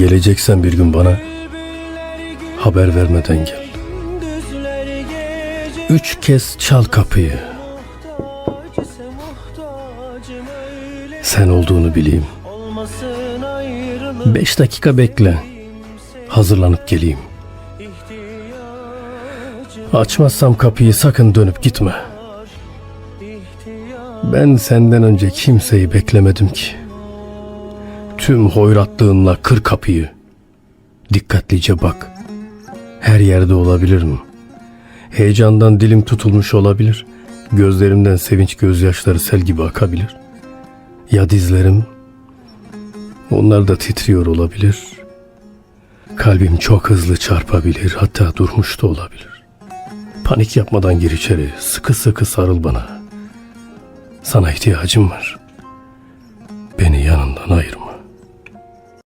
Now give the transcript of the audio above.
Geleceksen bir gün bana haber vermeden gel. Üç kez çal kapıyı. Sen olduğunu bileyim. Beş dakika bekle. Hazırlanıp geleyim. Açmazsam kapıyı sakın dönüp gitme. Ben senden önce kimseyi beklemedim ki. Tüm hoyratlığınla kır kapıyı. Dikkatlice bak. Her yerde olabilirim. Heyecandan dilim tutulmuş olabilir. Gözlerimden sevinç gözyaşları sel gibi akabilir. Ya dizlerim? Onlar da titriyor olabilir. Kalbim çok hızlı çarpabilir, hatta durmuş da olabilir. Panik yapmadan gir içeri, sıkı sıkı sarıl bana. Sana ihtiyacım var.